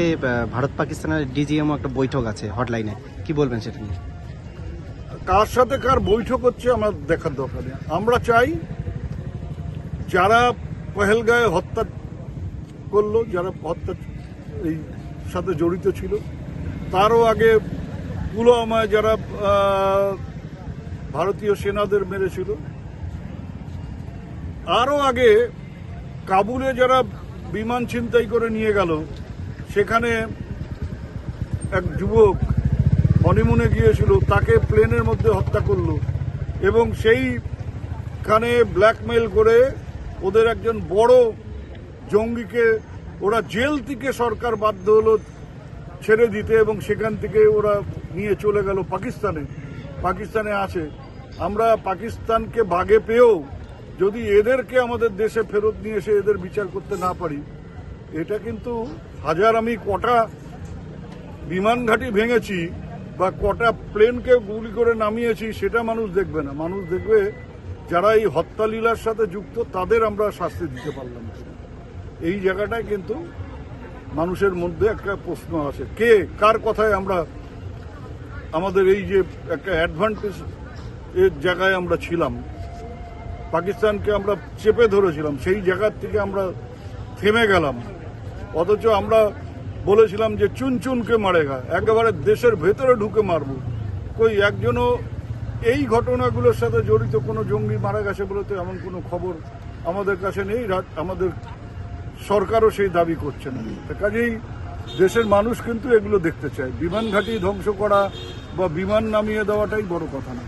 আজকে ভারত পাকিস্তানের ডিজিএমও একটা বৈঠক আছে হটলাইনে। কি বলবেন সেটা নিয়ে? কার সাথে কার বৈঠক হচ্ছে আমার দেখার দরকার নেই। আমরা চাই যারা পহেলগাঁয়ে হত্যা করল, যারা হত্যা এই সাথে জড়িত ছিল, তারও আগে পুলওয়ামায় যারা ভারতীয় সেনাদের মেরেছিল, আরও আগে কাবুলে যারা বিমান ছিনতাই করে নিয়ে গেল সেখানে এক যুবক হনিমুনে গিয়েছিল, তাকে প্লেনের মধ্যে হত্যা করল এবং সেই সেইখানে ব্ল্যাকমেল করে ওদের একজন বড় জঙ্গিকে, ওরা জেল থেকে সরকার বাধ্য হলো ছেড়ে দিতে এবং সেখান থেকে ওরা নিয়ে চলে গেল পাকিস্তানে। পাকিস্তানে আছে। আমরা পাকিস্তানকে ভাগে পেয়েও যদি এদেরকে আমাদের দেশে ফেরত নিয়ে এসে এদের বিচার করতে না পারি এটা কিন্তু হাজার আমি কটা বিমান ঘাঁটি ভেঙেছি বা কটা প্লেনকে গুলি করে নামিয়েছি, সেটা মানুষ দেখবে না। মানুষ দেখবে যারা এই হত্যালীলার সাথে যুক্ত, তাদের আমরা শাস্তি দিতে পারলাম। এই জায়গাটায় কিন্তু মানুষের মধ্যে একটা প্রশ্ন আছে কে, কার কথায় আমরা, আমাদের এই যে একটা অ্যাডভান্টেজ এর জায়গায় আমরা ছিলাম, পাকিস্তানকে আমরা চেপে ধরেছিলাম, সেই জায়গার থেকে আমরা থেমে গেলাম। অথচ আমরা বলেছিলাম যে চুন চুনকে মারেগা, একেবারে দেশের ভেতরে ঢুকে মারবো। কই, একজনও এই ঘটনাগুলোর সাথে জড়িত কোনো জঙ্গি মারা গেছে বলে তো এমন কোনো খবর আমাদের কাছে নেই আমাদের সরকারও সেই দাবি করছে না। কাজেই দেশের মানুষ কিন্তু এগুলো দেখতে চায়। বিমান ঘাঁটি ধ্বংস করা বা বিমান নামিয়ে দেওয়াটাই বড় কথা না।